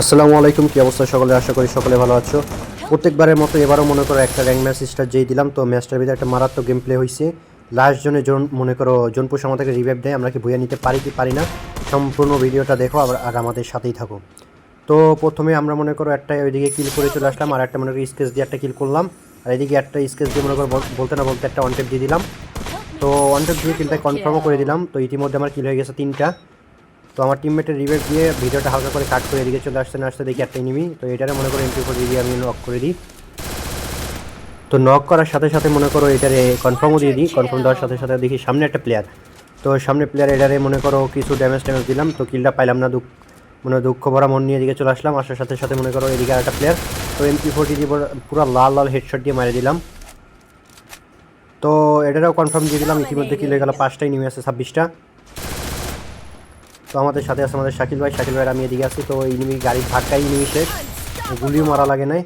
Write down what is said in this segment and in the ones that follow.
আসসালামু আলাইকুম কি অবস্থা সকলে? আশা করি সকলে ভালো আছো। প্রত্যেকবারের মতো এবারও মনে করো একটা র্যাঙ্ক ম্যাচ স্টার যেই দিলাম তো ম্যাচটার ভিতরে একটা মারাত্মক গেম প্লে হয়েছে লাস্ট জনে জন মনে করো জনপুষ আমাদেরকে রিভাইভ দেয় আমরা কি বইয়া নিতে পারি কি পারি না সম্পূর্ণ ভিডিওটা দেখো আবার আর আমাদের সাথেই থাকো। তো প্রথমে আমরা মনে করো একটা ওইদিকে কিল করে চলে আসলাম আর একটা মনে করো স্কেচ দিয়ে একটা কিল করলাম। আর এদিকে একটা স্কেচ দিয়ে মনে করো বল- বলতে না বলতে একটা ওয়ান টেপ দিয়ে দিলাম। তো ওয়ান টেপ দিয়ে কিলটা কনফার্মও করে দিলাম তো ইতিমধ্যে আমার কিল হয়ে গেছে তিনটা। তো আমার টিমমেটের রিভাইভ দিয়ে ভিডিওটা হালকা করে কাট করে এদিকে চলে আসতে না আসতে দেখি একটা এনিমি তো এটারে মনে করো এন্ট্রি করে দিয়ে আমি নক করে দিই। তো নক করার সাথে সাথে মনে করো এটারে কনফার্মও দিয়ে দিই। কনফার্ম দেওয়ার সাথে সাথে দেখি সামনে একটা প্লেয়ার তো সামনে প্লেয়ার এটারে মনে করো কিছু ড্যামেজ ট্যামেজ দিলাম, তো কিলটা পাইলাম না, দুঃখ মানে দুঃখ ভরা মন নিয়ে এদিকে চলে আসলাম। আসার সাথে সাথে মনে করো এদিকে একটা প্লেয়ার তো এমপি ফোরটি দিয়ে পুরো- লাল লাল হেডশট দিয়ে মারি দিলাম। তো এটারও কনফার্ম দিয়ে দিলাম। ইতিমধ্যে কিল গেল পাঁচটাই নেমে আছে ছাব্বিশটা। তো আমাদের সাথে আছে আমাদের শাকিল ভাই। শাকিল ভাইয়ের আমি এদিকে আছি, তো ইনিমি গাড়ির ধাক্কাই ইনিমি শেষ গুলিও মারা লাগে নাই।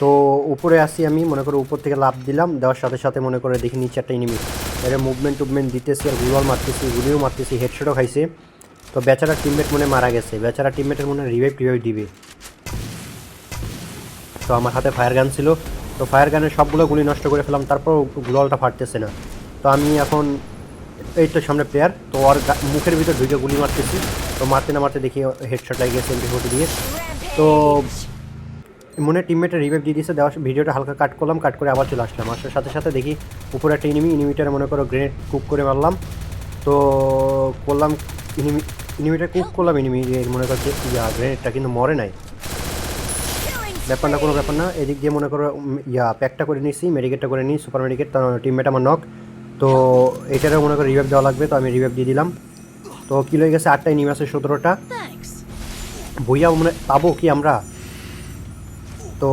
তো উপরে আসি আমি, মনে করো উপর থেকে লাভ দিলাম, দেওয়ার সাথে সাথে মনে করে দেখি নিচে একটা ইনিমি এর মুভমেন্ট টুভমেন্ট দিতেছি আর গুলওয়াল মারতেছি, গুলিও মারতেছি হেডশটও খাইছে। তো বেচারা টিমমেট মনে মারা গেছে বেচারা টিমমেটের মনে রিভাইভ টিভাইভ দিবে? তো আমার হাতে ফায়ার গান ছিল, তো ফায়ার গানের সবগুলো গুলি নষ্ট করে ফেলাম তারপর গ্লোয়ালটা ফাটতেছে না। তো আমি এখন এই তো সামনে প্লেয়ার তো ওর মুখের ভিতর ঢুকে গুলি মারতেছি। তো মারতে না মারতে দেখি হেডশট লাগিয়ে গেছে এমপি ফোর্টি দিয়ে। তো মনে টিমমেটের রিভাইভ দিয়ে দিয়েছে দেওয়ার ভিডিওটা হালকা কাট করলাম কাট করে আবার চলে আসলাম। আসার সাথে সাথে দেখি উপরে একটা ইনিমি ইনিমিটার মনে করো গ্রেনেড কুক করে মারলাম। তো করলাম ইনিমি ইনিমিটা কুক করলাম ইনিমি মনে করছে, ইয়া গ্রেনেডটা কিন্তু মরে নাই। ব্যাপার না কোনো ব্যাপার না, এদিক দিয়ে মনে করো ইয়া প্যাকটা করে নিয়েছি মেডিকেটটা করে নিই সুপার মেডিকেট তো টিমমেট আমার নক তো এটারও মনে করো রিভাইভ দেওয়া লাগবে, তো আমি রিভাইভ দিয়ে দিলাম। তো কিলো হয়ে গেছে? আটটায় নিয়ে আসে সতেরোটা. ভুইয়া মনে পাবো কি আমরা? তো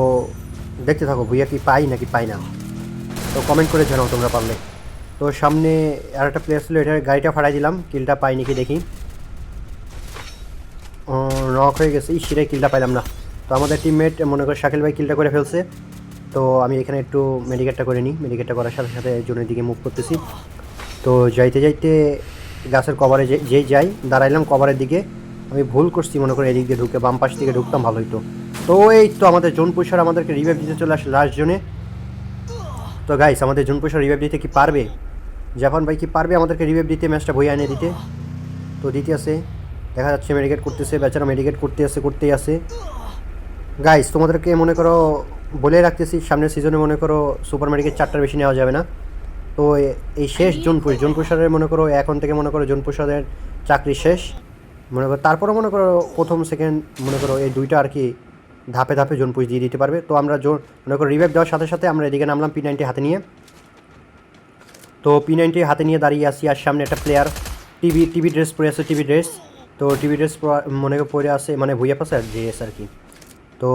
দেখতে থাকো, ভুইয়া কি পাই নাকি পাই না। তো কমেন্ট করে জানাও তোমরা পারলে। তো সামনে আর একটা প্লেয়ার ছিল, এটার গাড়িটা ফাড়াই দিলাম, কিলটা পাই নাকি দেখি। নক হয়ে গেছে। সিরে কিলটা পাইলাম না। তো আমাদের টিমমেট মনে করে শাকিল ভাই কিলটা করে ফেলছে। তো আমি এখানে একটু মেডিকেটটা করে নিই। মেডিকেটটা করার সাথে সাথে জনের দিকে মুভ করতেছি। তো যাইতে যাইতে গাছের কভারে যে- যেই, দাঁড়াইলাম কভারের দিকে। আমি ভুল করছি, মনে করে এদিক দিয়ে ঢুকে বাম পাশ থেকে ঢুকতাম ভালো হইতো তো এই তো আমাদের জোন পুষার আমাদেরকে রিভাইভ দিতে চলে আসে লাস্ট জোনে। তো গাইস আমাদের জোন পুষার রিভাইভ দিতে কি পারবে? জাপান ভাই কি পারবে আমাদেরকে রিভাইভ দিতে ম্যাচটা বই এনে দিতে? তো দিতে আছে। দেখা যাচ্ছে মেডিকেট করতেছে, বেচারা মেডিকেট করতে আছে, করতেই আছে। গাইস তোমাদেরকে মনে করো বলে রাখতেছি সামনের সিজনে মনে করো সুপার মেডিকেট চারটার বেশি নেওয়া যাবে না। তো এই শেষ জোনপুর জোনপুষারের মনে করো এখন থেকে মনে করো জোনপুষারের চাকরি শেষ। মনে করো তারপরে মনে করো প্রথম সেকেন্ড মনে করো এই দুইটা আর কি ধাপে ধাপে জোনপুষ দিয়ে দিতে পারবে। তো আমরা জোন মনে করো রিভাইভ দেওয়ার সাথে সাথে আমরা এদিকে নামলাম পি নাইনটি হাতে নিয়ে। তো পি নাইনটি হাতে নিয়ে দাঁড়িয়ে আসি আর সামনে একটা প্লেয়ার টিভি টিভি ড্রেস পরে আছে টিভি ড্রেস তো টিভি ড্রেস মনে করো পরে আছে মানে ভুইয়া পাশে আর ড্রেস আর কি। তো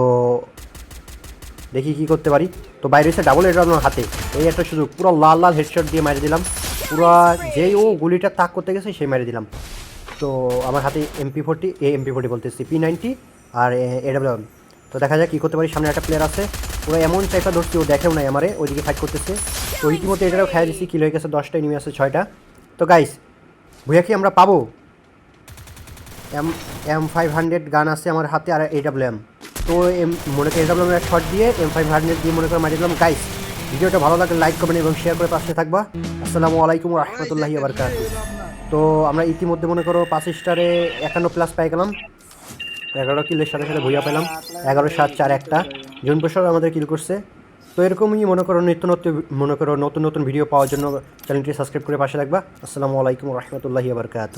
দেখি কি করতে পারি। তো বাইরে এসে ডাবল হেড আমার হাতে। এই একটা শুধু পুরো লাল লাল হেডশট দিয়ে মেরে দিলাম। পুরো যেই ও গুলিটা তাক করতে গেছে, সেই মেরে দিলাম। তো আমার হাতে এমপি ফোরটি এ এমপি ফোরটি বলতেছি। পি নাইনটি আর এ এডাব্লিউ তো দেখা যাক কী করতে পারি। সামনে একটা প্লেয়ার আছে। পুরো এমন টাইপটা ধরছি, ও দেখেও নাই আমারে, ওইদিকে ফাইট করতেছে। তো ইতিমধ্যে এটারও খেয়ে দিচ্ছি কিলো হয়ে গেছে দশটায় নেমে আছে ছয়টা। তো গাইস ভুয়া কি আমরা পাবো? এম এম ফাইভ হান্ড্রেড গান আছে আমার হাতে আর এ ডাব্লিউ এম তো এম, মনে করি এ ডাব্লিউ এম শট দিয়ে এম ফাইভ হান্ড্রেড দিয়ে মনে করে মারি দিলাম। গাইস ভিডিওটা ভালো লাগলে লাইক করবেন এবং শেয়ার করে পাশে থাকবা। আসসালামু আলাইকুম রহমতুল্লাহি আবরকাত তো আমরা ইতিমধ্যে মনে করো পাঁচ স্টারে একান্ন প্লাস পাই গেলাম। এগারো কিলের সাথে সাথে ভুইয়া পেলাম। এগারো, সাত, চার, একটা। জুন প্রসাদ আমাদের কিল করছে। তো এরকমই মনে করো নিত্য নতুন, মনে করো নতুন নতুন ভিডিও পাওয়ার জন্য চ্যানেলটি সাবস্ক্রাইব করে পাশে থাকবা। আসসালামু আলাইকুম রহমতুল্লাহি আবরকাত